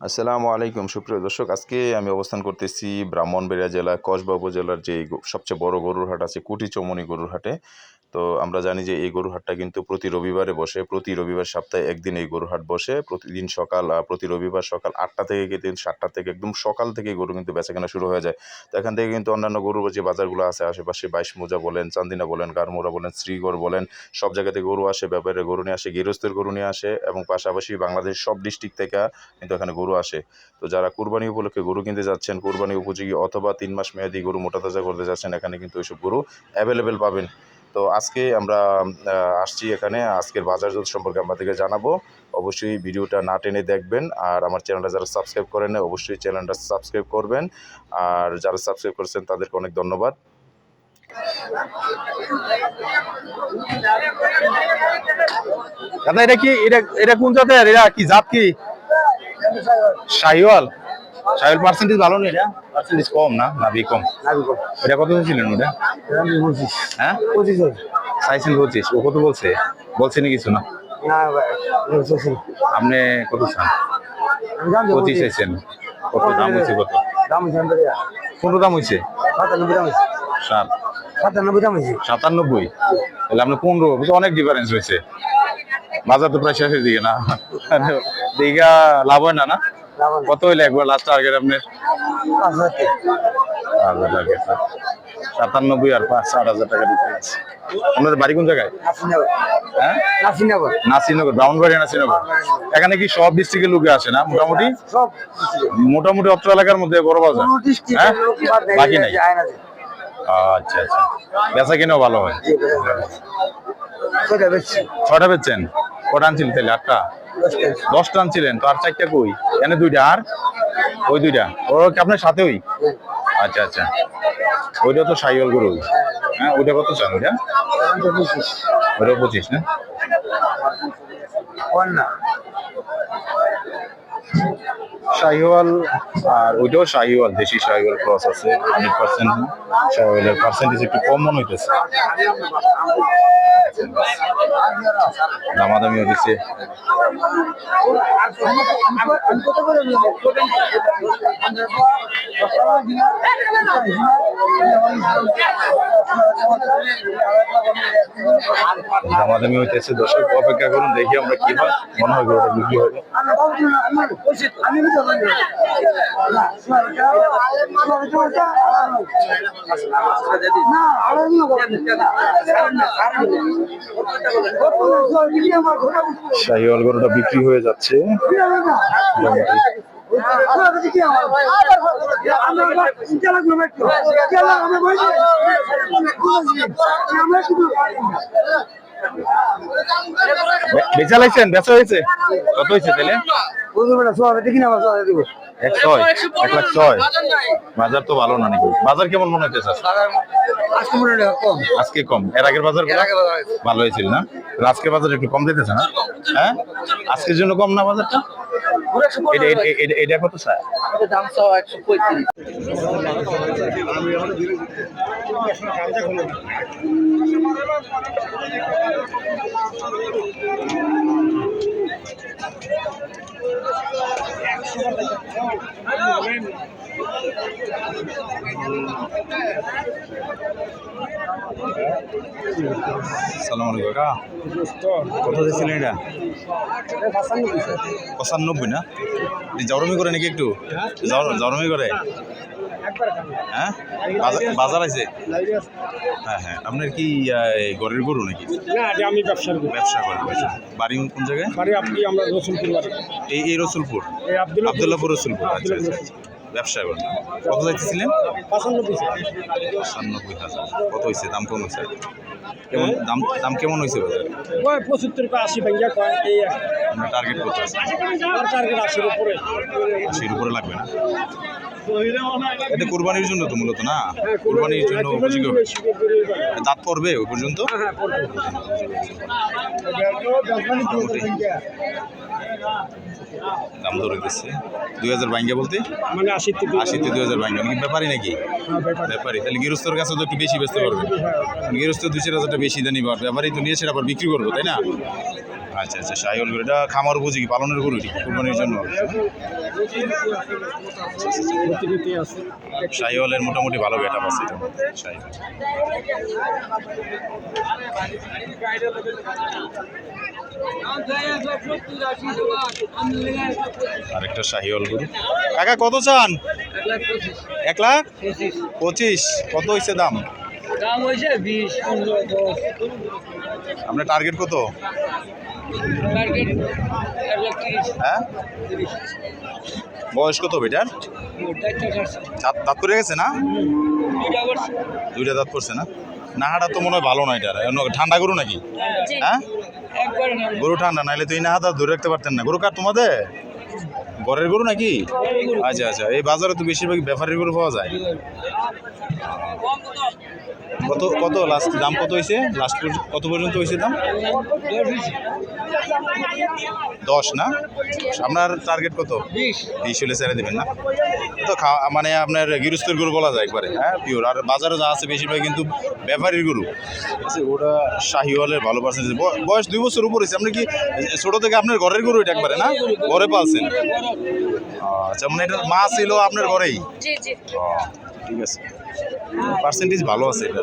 আসসালামু আলাইকুম। সুপ্রিয় দর্শক, আজকে আমি অবস্থান করতেছি ব্রাহ্মণবেড়িয়া জেলা কসবা উপজেলার যে সবচেয়ে বড় গরুর হাট আছে কুটি চৌমনি গরুর হাটে। তো আমরা জানি যে এই গরুর হাটটা কিন্তু প্রতি রবিবারে বসে, প্রতি রবিবার সপ্তাহে একদিন এই গরুর হাট বসে, প্রতিদিন সকাল প্রতি রবিবার সকাল আটটা থেকে কিন্তু সাতটা থেকে একদম সকাল থেকে গরু কিন্তু বেচাকেনা শুরু হয়ে যায়। তো এখান থেকে কিন্তু অন্যান্য গরুর যে বাজারগুলো আছে, আশেপাশে বাইশ মোজা বলেন, চান্দিনা বলেন, গারমোড়া বলেন, শ্রীগড় বলেন, সব জায়গা থেকে গরু আসে, ব্যাপারে গরু নিয়ে আসে, গৃহস্থের গরু নিয়ে আসে এবং পাশাপাশি বাংলাদেশ সব ডিস্ট্রিক্ট থেকে কিন্তু এখানে গরু আসে। তো যারা কুরবানি উপলক্ষে গরু কিনতে যাচ্ছেন, কুরবানি উপযোগী অথবা তিন মাস মেয়াদি গরু মোটা তাজা করতে যাচ্ছেন, এখানে কিন্তু ওইসব গরু অ্যাভেলেবেল পাবেন। তো আজকে আমরা আসছি এখানে। আজকের বাজার দর সম্পর্কে আপনাদেরকে জানাব। অবশ্যই ভিডিওটা না টেনে দেখবেন। আর আমার চ্যানেলটা যারা সাবস্ক্রাইব করেন অবশ্যই চ্যানেলটা সাবস্ক্রাইব করবেন। আর যারা সাবস্ক্রাইব করেছেন তাদেরকে অনেক ধন্যবাদ। দাদা এটা কি এটা এটা কোন জাতের? এটা কি জাত কি? শাহিওয়াল শাহিওয়াল পার্সেন্টেজ ভালো নেই এটা? পার্সেন্টেজ কম না? নাভি কম। এটা কত ছিলেন ওটা? হ্যাঁ? চাইছেন পঁচিশ। ও কত বলছে? বলছে না কিছু না? আপনি কত চান? পঁচিশ চাইছেন। কত দাম হয়েছে কত? পনেরো দাম হয়েছে? সাত। সাতানব্বই। তাহলে আপনার পনেরো অনেক ডিফারেন্স হয়েছে। বাজার তো প্রায় শেষের দিকে না? দীঘা লাভ হয় না না? কত হইলে একবার লাস্ট টার্গেট আপনার? সাতানব্বই আর পাঁচ ষাট হাজার টাকা ডিফারেন্স আপনাদের বাড়ি কোন জায়গায়? হ্যাঁ? নাসিনগর ব্রাউনবাড়ি নাসিনগর এখানে কি সব ডিস্ট্রিক্টের লোকে আসে না মোটামুটি? মোটামুটি অত্র এলাকার মধ্যে বড় বাজার। হ্যাঁ? বাকি নাই? আচ্ছা আচ্ছা। বেচা কিনেও ভালো হয়। ছটা বেচছেন? কটা আনছিলেন তাহলে? আটটা? দশটা আনছিলেন তো আর চারটা কই? এনে দুইটা, আর? ওই দুইটা। ও কি আপনার সাথে ওই আচ্ছা আচ্ছা। ওইটা তো সাইকেল গরু। হ্যাঁ ওইটা কত চান ওইটা? ওইটা পঁচিশ না। শাহিওয়াল আর ওইটাও শাহিওয়াল দেশি শাহিওয়াল ক্রস আছে হান্ড্রেড পার্সেন্ট শাহিওয়ালের পার্সেন্টেজ একটু কম মনে হইতেছে। দামাদামিও দিচ্ছে দামাদামি হইতেছে দর্শক অপেক্ষা করুন দেখি আমরা কি হয় মনে হয় বিক্রি হবে। শাহিওয়াল গরুটা বিক্রি হয়ে যাচ্ছে। বেচা লাগছেন বেচা হয়েছে? কত হয়েছে তাহলে? এক ছয় এক লাখ ছয়। বাজার তো ভালো না নাকি? বাজার কেমন মনে হচ্ছে স্যার আজকে কম। এর আগের বাজার ভালো হয়েছিল না? আজকে বাজার একটু কম দিতেছে না? হ্যাঁ? আজকের জন্য কম না বাজারটা? এটা কত স্যার? সালাম আলাইকুম। কাকা কত দিয়েছিলেন এটা? পঁচানব্বই না? জরমি করে নাকি একটু? জর- জরমি করে? হ্যাঁ? বাজার বাজার আছে? হ্যাঁ হ্যাঁ। আপনার কি গরের গরু নাকি? না আমি ব্যবসার করি ব্যবসা। করেন বাড়ি কোন জায়গায়? বাড়ি আপনি আমরা রসুলপুর এই এই রসুলপুর? আবদুল্লাপুর রসুলপুর আচ্ছা আচ্ছা আচ্ছা। ব্যবসা করেন? কত যাইতেছিলেন পঁচানব্বই সাতানব্বই হাজার। কত হয়েছে দাম কেমন হয়েছে কেমন দাম দাম কেমন হয়েছে বাজারে? পঁচাত্তর আশি ভাইয়া কয় এই টার্গেট করতে টার্গেট আশির উপরে। আশির উপরে লাগবে না? এটা কোরবানির জন্য তো মূলত না? কোরবানির জন্য উপযোগী দাঁত পড়বে ওই পর্যন্ত? দাম ধরে দিচ্ছে দুই হাজার বাইঙ্গা বলতে? মানে আশি আশিতে দুই হাজার। বাইঙ্গা নাকি? ব্যাপারই নাকি ব্যাপারই তাহলে গৃহস্থর কাছে তো একটু বেশি ব্যস্ত পারবে। গৃহস্থ দুই চার হাজারটা বেশি দানি পারবে ব্যাপারই তো নিয়ে সেটা আবার বিক্রি করব তাই না? আচ্ছা আচ্ছা শাহিওয়াল গরু এটা খামার উপযোগী পালনের গরু কুরবানির জন্য। প্রতিনিধি মোটামুটি ভালো গেট আছে আরেকটা শাহিওয়াল গরু। কাকা কত চান? এক লাখ? পঁচিশ। কত হয়েছে দাম? দাম হয়েছে বিশ আপনার টার্গেট কত? হ্যাঁ? বয়স কত বেটার? দাঁত পড়ে গেছে না? দুইটা দাঁত পড়ছে না? নাহাটা তো মনে হয় ভালো না এটা। ঠান্ডা গরু নাকি? হ্যাঁ? গরু ঠান্ডা নাইলে তুই নাহাটা ধরে রাখতে পারতেন না। গরু কার তোমাদের? ঘরের গরু নাকি? আচ্ছা আচ্ছা। এই বাজারে তো বেশিরভাগ ব্যাপারের গরু পাওয়া যায়। কত কত লাস্ট দাম কত হয়েছে লাস্ট কত পর্যন্ত হয়েছে দাম? দশ না? আপনার টার্গেট কত? বিশ। হলে ছেড়ে দেবেন না। তো খাওয়া মানে আপনার গৃহস্থের গরু বলা যায় একবারে হ্যাঁ পিওর আর বাজারে যা আছে বেশিরভাগ কিন্তু ব্যাপারীর গরু। আছে ওটা শাহিওয়ালের ভালো পার্সেন্টেজ বয়স দুই বছর উপর হয়েছে আপনি কি ছোট থেকে আপনার ঘরের গরু এটা একবারে না? ঘরে পালছেন? আচ্ছা মানে এটা মা ছিল আপনার ঘরেই? জি জি। ও, ঠিক আছে। পার্সেন্টেজ ভালো আছে এটা।